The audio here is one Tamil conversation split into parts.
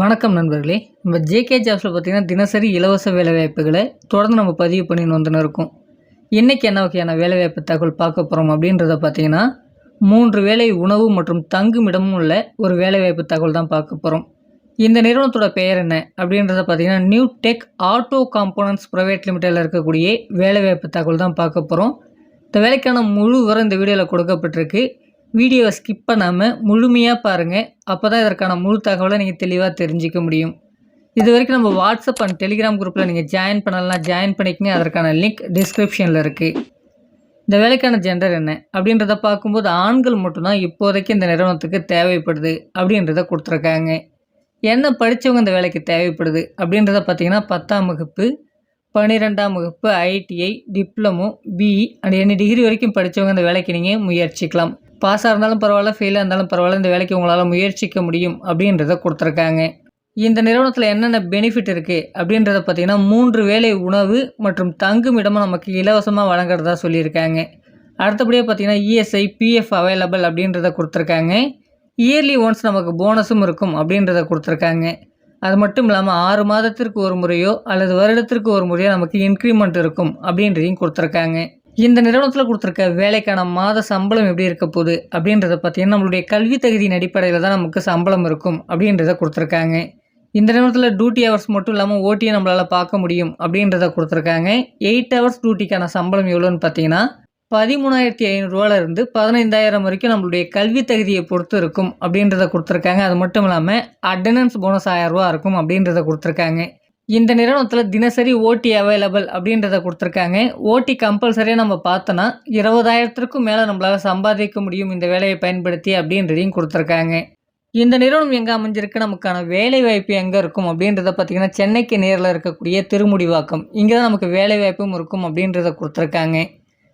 வணக்கம் நண்பர்களே. நம்ம ஜேகே ஜாப்ஸில் பார்த்தீங்கன்னா தினசரி இலவச வேலைவாய்ப்புகளை தொடர்ந்து நம்ம பதிவு பண்ணின்னு வந்துன்னு இருக்கோம். இன்றைக்கி என்ன வகையான வேலைவாய்ப்பு தகவல் பார்க்க போகிறோம் அப்படின்றத பார்த்தீங்கன்னா மூன்று வேலை உணவு மற்றும் தங்குமிடமும் உள்ள ஒரு வேலைவாய்ப்பு தகவல் தான் பார்க்க போகிறோம் இந்த நிறுவனத்தோட பெயர் என்ன அப்படின்றத பார்த்தீங்கன்னா New Tech Auto Components Private லிமிடெடில் இருக்கக்கூடிய வேலைவாய்ப்பு தகவல் தான் பார்க்க போகிறோம் இந்த வேலைக்கான முழு விவரம் இந்த வீடியோவில் கொடுக்கப்பட்டிருக்கு. வீடியோவை ஸ்கிப் பண்ணாமல் முழுமையாக பாருங்கள் அப்போ தான் இதற்கான முழு தகவலை நீங்கள் தெளிவாக தெரிஞ்சிக்க முடியும். இது வரைக்கும் நம்ம வாட்ஸ்அப் அண்ட் டெலிகிராம் குரூப்பில் நீங்கள் ஜாயின் பண்ணலாம் ஜாயின் பண்ணிக்கங்க. அதற்கான லிங்க் டிஸ்கிரிப்ஷனில் இருக்குது இந்த வேலைக்கான ஜெண்டர் என்ன? அப்படின்றத பார்க்கும்போது ஆண்கள் மட்டும்தான் இப்போதைக்கு இந்த நிறுவனத்துக்கு தேவைப்படுது அப்படின்றத கொடுத்துருக்காங்க. என்ன படித்தவங்க இந்த வேலைக்கு தேவைப்படுது அப்படின்றத பார்த்தீங்கன்னா பத்தாம் வகுப்பு பன்னிரெண்டாம் வகுப்பு ஐடிஐ டிப்ளமோ பிஇ அண்ட் என்ன டிகிரி வரைக்கும் படித்தவங்க இந்த வேலைக்கு நீங்கள் முயற்சிக்கலாம். பாஸாக இருந்தாலும் பரவாயில்ல ஃபெயிலாக இருந்தாலும் பரவாயில்ல இந்த வேலைக்கு உங்களால் முயற்சிக்க முடியும் அப்படின்றத கொடுத்துருக்காங்க. இந்த நிறுவனத்தில் என்னென்ன பெனிஃபிட் இருக்குது அப்படின்றத பார்த்தீங்கன்னா மூன்று வேலை உணவு மற்றும் தங்கும் இடமும் நமக்கு இலவசமாக வழங்குறதா சொல்லியிருக்காங்க. அடுத்தபடியாக பார்த்தீங்கன்னா இஎஸ்ஐ பிஎஃப் அவைலபிள் அப்படின்றத கொடுத்துருக்காங்க. இயர்லி ஒன்ஸ் நமக்கு போனஸும் இருக்கும் அப்படின்றத கொடுத்துருக்காங்க. அது மட்டும் இல்லாமல் ஆறு மாதத்திற்கு ஒரு முறையோ அல்லது வருடத்திற்கு ஒரு முறையோ நமக்கு இன்க்ரிமெண்ட் இருக்கும் அப்படின்றதையும் கொடுத்துருக்காங்க. இந்த நிறுவனத்தில் கொடுத்துருக்க வேலைக்கான மாத சம்பளம் எப்படி இருக்க போகுது அப்படின்றத பார்த்தீங்கன்னா நம்மளுடைய கல்வி தகுதியின் அடிப்படையில் தான் நமக்கு சம்பளம் இருக்கும் அப்படின்றத கொடுத்துருக்காங்க. இந்த நிறுவனத்தில் டியூட்டி ஹவர்ஸ் மட்டும் இல்லாமல் ஓட்டியை நம்மளால் பார்க்க முடியும் அப்படின்றத கொடுத்துருக்காங்க. எயிட் ஹவர்ஸ் டியூட்டிக்கான சம்பளம் எவ்வளோன்னு பார்த்தீங்கன்னா பதிமூணாயிரத்தி ஐநூறுரூவாலேருந்து பதினைந்தாயிரம் வரைக்கும் நம்மளுடைய கல்வி தகுதியை பொறுத்து இருக்கும் அப்படின்றத கொடுத்துருக்காங்க. அது மட்டும் இல்லாமல் அட்டண்டன்ஸ் போனஸ் ஆயிரரூவா இருக்கும் அப்படின்றத கொடுத்துருக்காங்க. இந்த நிறுவனத்தில் தினசரி ஓடி அவைலபிள் அப்படின்றத கொடுத்துருக்காங்க. ஓடி கம்பல்சரியாக நம்ம பார்த்தோன்னா இருபதாயிரத்திற்கும் மேலே நம்மளால் சம்பாதிக்க முடியும் இந்த வேலையை பயன்படுத்தி அப்படின்றதையும் கொடுத்துருக்காங்க. இந்த நிறுவனம் எங்கே அமைஞ்சிருக்கு? நமக்கான வேலை வாய்ப்பு எங்கே இருக்கும்? அப்படின்றத பார்த்திங்கன்னா சென்னைக்கு நேரில் இருக்கக்கூடிய திருமுடிவாக்கம். இங்கே தான் நமக்கு வேலை வாய்ப்பும் இருக்கும் அப்படின்றத கொடுத்துருக்காங்க.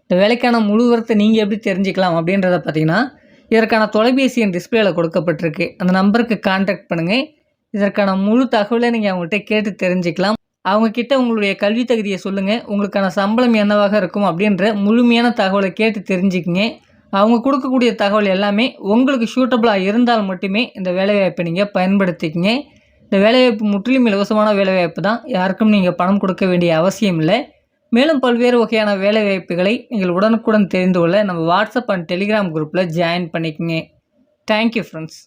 இந்த வேலைக்கான முழுவரத்தை நீங்கள் எப்படி தெரிஞ்சுக்கலாம் அப்படின்றத பார்த்திங்கன்னா இதற்கான தொலைபேசி என் டிஸ்பிளேயில் கொடுக்கப்பட்டிருக்கு. அந்த நம்பருக்கு கான்டாக்ட் பண்ணுங்கள் இதற்கான முழு தகவலை நீங்கள் அவங்கள்ட்ட கேட்டு தெரிஞ்சுக்கலாம். அவங்கக்கிட்ட உங்களுடைய கல்வி தகுதியை சொல்லுங்கள் உங்களுக்கான சம்பளம் என்னவாக இருக்கும் அப்படின்ற முழுமையான தகவலை கேட்டு தெரிஞ்சுக்கிங்க. அவங்க கொடுக்கக்கூடிய தகவல் எல்லாமே உங்களுக்கு சூட்டபுளாக இருந்தால் மட்டுமே இந்த வேலைவாய்ப்பை நீங்கள் பயன்படுத்திக்கிங்க. இந்த வேலைவாய்ப்பு முற்றிலும் இலவசமான வேலைவாய்ப்பு தான். யாருக்கும் நீங்கள் பணம் கொடுக்க வேண்டிய அவசியம் இல்லை. மேலும் பல்வேறு வகையான வேலைவாய்ப்புகளை நீங்கள் உடனுக்குடன் தெரிந்து கொள்ள நம்ம வாட்ஸ்அப் அண்ட் டெலிகிராம் குரூப்பில் ஜாயின் பண்ணிக்கோங்க. Thank you friends